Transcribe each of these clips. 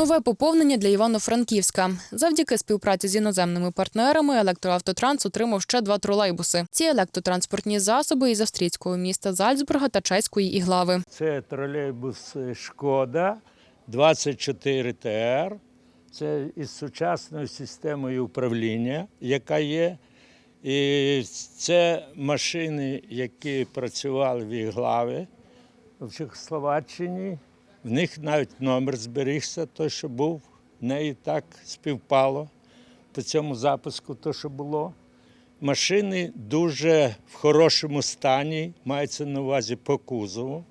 Нове поповнення для Івано-Франківська. Завдяки співпраці з іноземними партнерами електроавтотранс отримав ще два тролейбуси. Ці електротранспортні засоби із австрійського міста Зальцбурга та чеської Іглави. Це тролейбус Шкода 24 ТР. Це із сучасною системою управління, яка є. І це машини, які працювали в Іглаві в Чехословаччині. В них навіть номер зберігся, той, що був. В неї так співпало по цьому запуску, то, що було. Машини дуже в хорошому стані, мається на увазі по кузову.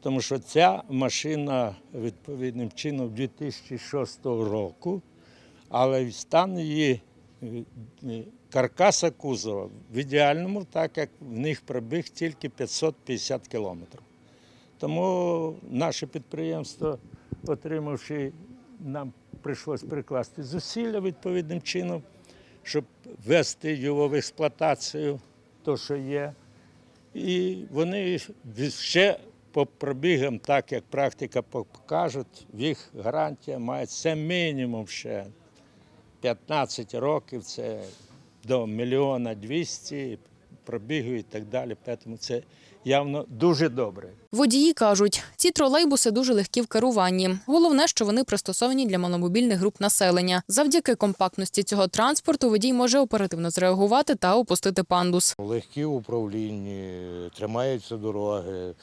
Тому що ця машина відповідним чином 2006 року, але стан її е, е, каркаса кузова в ідеальному, так як в них пробіг тільки 550 кілометрів. Тому наше підприємство, отримавши, нам прийшлось прикласти зусилля відповідним чином, щоб ввести його в експлуатацію, то, що є. І вони ще по пробігам, так як практика покажуть, в їх гарантія має це мінімум ще 15 років, це до мільйона 200 пробігу і так далі. Тому це явно дуже добре. Водії кажуть, ці тролейбуси дуже легкі в керуванні. Головне, що вони пристосовані для маломобільних груп населення. Завдяки компактності цього транспорту водій може оперативно зреагувати та опустити пандус. Легкі в управлінні, тримаються дороги.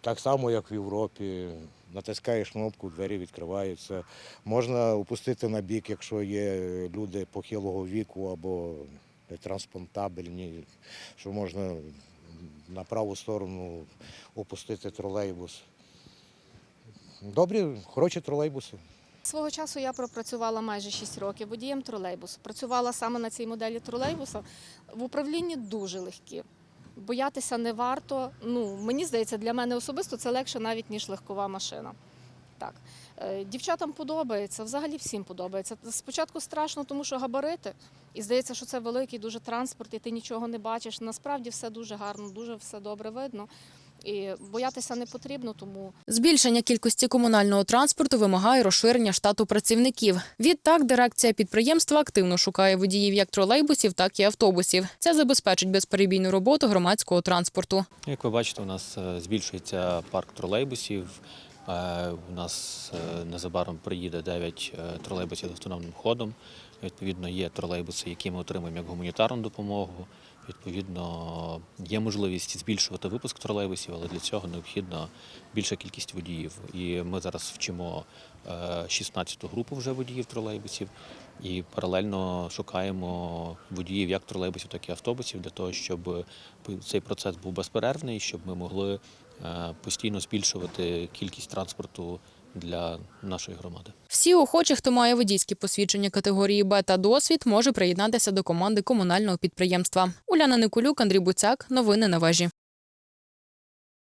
Так само, як в Європі. Натискаєш кнопку, двері відкриваються. Можна опустити на бік, якщо є люди похилого віку або нетранспонтабельні, що можна на праву сторону опустити тролейбус. Добрі, хороші тролейбуси. Свого часу я пропрацювала майже 6 років водієм тролейбусу. Працювала саме на цій моделі тролейбуса. В управлінні дуже легкі. Боятися не варто. Ну, мені здається, для мене особисто це легше навіть, ніж легкова машина. Так. Е, Дівчатам подобається, взагалі всім подобається. Спочатку страшно, тому що габарити, і здається, що це великий дуже транспорт, і ти нічого не бачиш. Насправді все дуже гарно, дуже все добре видно. І боятися не потрібно, тому Збільшення кількості комунального транспорту вимагає розширення штату працівників. Відтак, дирекція підприємства активно шукає водіїв як тролейбусів, так і автобусів. Це забезпечить безперебійну роботу громадського транспорту. Як ви бачите, у нас е, збільшується парк тролейбусів. Е, У нас е, незабаром приїде 9 е, тролейбусів з автономним ходом. Відповідно, є тролейбуси, які ми отримуємо як гуманітарну допомогу. Відповідно, є можливість збільшувати випуск тролейбусів, але для цього необхідна більша кількість водіїв. І ми зараз вчимо 16-ту групу вже водіїв тролейбусів і паралельно шукаємо водіїв як тролейбусів, так і автобусів для того, щоб цей процес був безперервний, щоб ми могли е, постійно збільшувати кількість транспорту для нашої громади. Всі охочі, хто має водійські посвідчення категорії Б та досвід, може приєднатися до команди комунального підприємства. Уляна Никулюк, Андрій Буцяк. Новини на вежі.